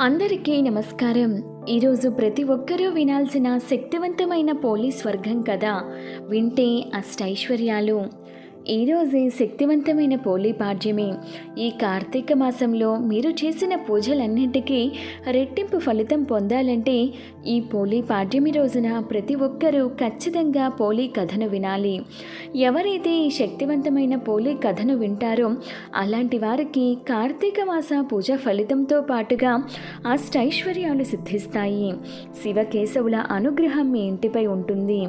అందరికీ నమస్కారం. ఈరోజు ప్రతి ఒక్కరూ వినాల్సిన శక్తివంతమైన పోలీస్ వర్గం కథ వింటే అష్టైశ్వర్యాలు. ఈరోజే శక్తివంతమైన పోలీ పాడ్యమి. ఈ కార్తీక మాసంలో మీరు చేసిన పూజలన్నింటికీ రెట్టింపు ఫలితం పొందాలంటే ఈ పోలీ పాడ్యమి రోజున ప్రతి ఒక్కరూ ఖచ్చితంగా పోలీ కథను వినాలి. ఎవరైతే ఈ శక్తివంతమైన పోలీ కథను వింటారో అలాంటి వారికి కార్తీక మాస పూజ ఫలితంతో పాటుగా అష్టైశ్వర్యాలు సిద్ధిస్తాయి. శివకేశవుల అనుగ్రహం మీ ఇంటిపై ఉంటుంది.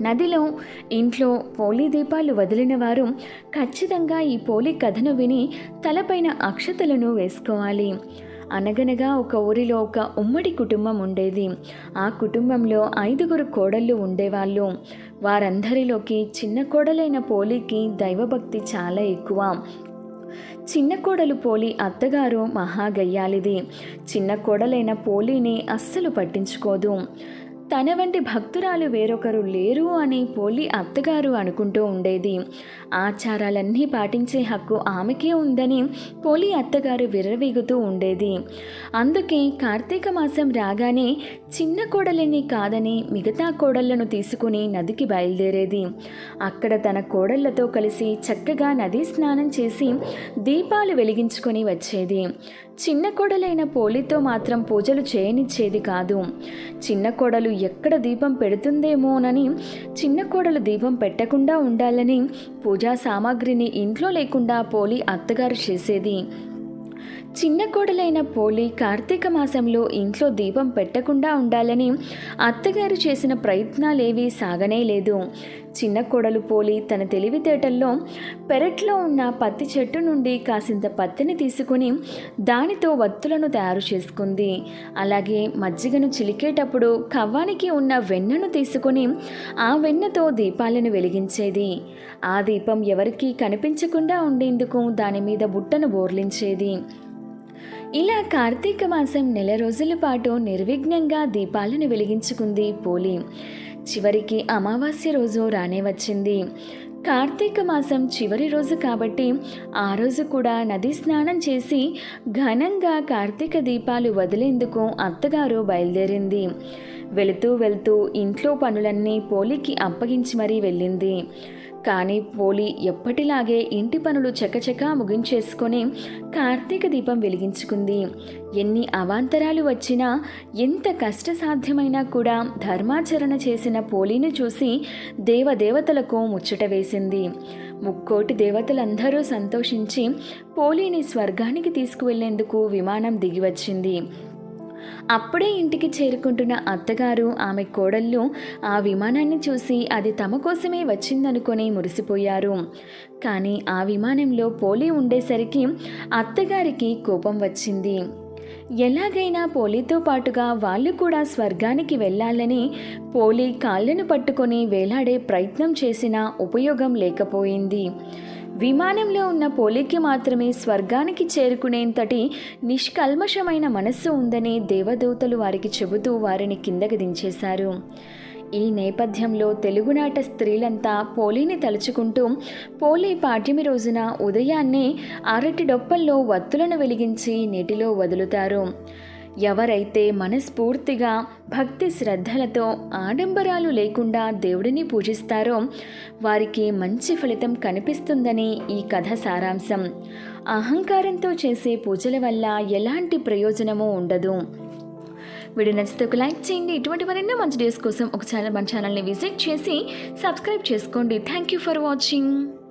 నదిలో ఇంట్లో పోలీ దీపాలు వదిలిన వారు ఖచ్చితంగా ఈ పోలీ కథను విని తలపైన అక్షతలను వేసుకోవాలి. అనగనగా ఒక ఊరిలో ఒక ఉమ్మడి కుటుంబం ఉండేది. ఆ కుటుంబంలో ఐదుగురు కోడళ్ళు ఉండేవాళ్ళు. వారందరిలోకి చిన్న కోడలైన పోలీకి దైవభక్తి చాలా ఎక్కువ. చిన్న కోడలు పోలి అత్తగారు మహాగయ్యాలిది చిన్న కోడలైన పోలీని అస్సలు పట్టించుకోదు. తన వంటి భక్తురాలు వేరొకరు లేరు అని పోలి అత్తగారు అనుకుంటూ ఉండేది. ఆచారాలన్నీ పాటించే హక్కు ఆమెకే ఉందని పోలి అత్తగారు విర్రవీగుతూ ఉండేది. అందుకే కార్తీక మాసం రాగానే చిన్న కోడలిని కాదని మిగతా కోడళ్ళను తీసుకుని నదికి బయలుదేరేది. అక్కడ తన కోడళ్ళతో కలిసి చక్కగా నదీ స్నానం చేసి దీపాలు వెలిగించుకొని వచ్చేది. చిన్న కోడలైన పోలితో మాత్రం పూజలు చేయనిచ్చేది కాదు. చిన్న కోడలు ఎక్కడ దీపం పెడుతుందేమోనని చిన్న కోడలు దీపం పెట్టకుండా ఉండాలని పూజా సామాగ్రిని ఇంట్లో లేకుండా పోలి అత్తగారు చేసేది. చిన్న కోడలైన పోలి కార్తీక మాసంలో ఇంట్లో దీపం పెట్టకుండా ఉండాలని అత్తగారు చేసిన ప్రయత్నాలేవీ సాగనే లేదు. చిన్న కోడలు పోలి తన తెలివితేటల్లో పెరట్లో ఉన్న పత్తి చెట్టు నుండి కాసింత పత్తిని తీసుకుని దానితో వత్తులను తయారు చేసుకుంది. అలాగే మజ్జిగను చిలికేటప్పుడు కవ్వానికి ఉన్న వెన్నను తీసుకుని ఆ వెన్నతో దీపాలను వెలిగించేది. ఆ దీపం ఎవరికీ కనిపించకుండా ఉండేందుకు దాని మీద బుట్టను బోర్లించేది. ఇలా కార్తీక మాసం నెల రోజుల పాటు నిర్విఘ్నంగా దీపాలను వెలిగించుకుంది పోలి చివరికి అమావాస్య రోజు రానే వచ్చింది. కార్తీక మాసం చివరి రోజు కాబట్టి ఆ రోజు కూడా నది స్నానం చేసి ఘనంగా కార్తీక దీపాలు వదిలేందుకు అత్తగారు బయలుదేరింది. వెళుతూ వెళ్తూ ఇంట్లో పనులన్నీ పోలికి అప్పగించి మరీ వెళ్ళింది. కానీ పోలి ఎప్పటిలాగే ఇంటి పనులు చకచకా ముగించేసుకొని కార్తీక దీపం వెలిగించుకుంది. ఎన్ని అవాంతరాలు వచ్చినా ఎంత కష్టసాధ్యమైనా కూడా ధర్మాచరణ చేసిన పోలిని చూసి దేవదేవతలకు ముచ్చట వేసింది. ముక్కోటి దేవతలందరూ సంతోషించి పోలిని స్వర్గానికి తీసుకువెళ్ళేందుకు విమానం దిగివచ్చింది. అప్పుడే ఇంటికి చేరుకుంటున్న అత్తగారు ఆమె కోడళ్ళు ఆ విమానాన్ని చూసి అది తమ కోసమే వచ్చిందనుకొని మురిసిపోయారు. కానీ ఆ విమానంలో పోలి ఉండేసరికి అత్తగారికి కోపం వచ్చింది. ఎలాగైనా పోలీతో పాటుగా వాళ్ళు కూడా స్వర్గానికి వెళ్ళాలని పోలీ కాళ్ళను పట్టుకొని వేలాడే ప్రయత్నం చేసినా ఉపయోగం లేకపోయింది. విమానంలో ఉన్న పోలికి మాత్రమే స్వర్గానికి చేరుకునేంతటి నిష్కల్మషమైన మనస్సు ఉందని దేవదూతలు వారికి చెబుతూ వారిని కిందకి దించేశారు. ఈ నేపథ్యంలో తెలుగునాట స్త్రీలంతా పోలీని తలుచుకుంటూ పోలీ పాఠ్యమి రోజున ఉదయాన్నే అరటి డొప్పల్లో వత్తులను వెలిగించి నీటిలో వదులుతారు. ఎవరైతే మనస్ఫూర్తిగా భక్తి శ్రద్ధలతో ఆడంబరాలు లేకుండా దేవుడిని పూజిస్తారో వారికి మంచి ఫలితం కనిపిస్తుందని ఈ కథ సారాంశం. అహంకారంతో చేసే పూజల వల్ల ఎలాంటి ప్రయోజనమూ ఉండదు. వీడియో నచ్చితే ఒక లైక్ చేయండి. ఇటువంటి మరెన్నో మంచి డేస్ కోసం ఒక ఛానల్ మన ఛానల్ని విజిట్ చేసి సబ్స్క్రైబ్ చేసుకోండి. Thank you for watching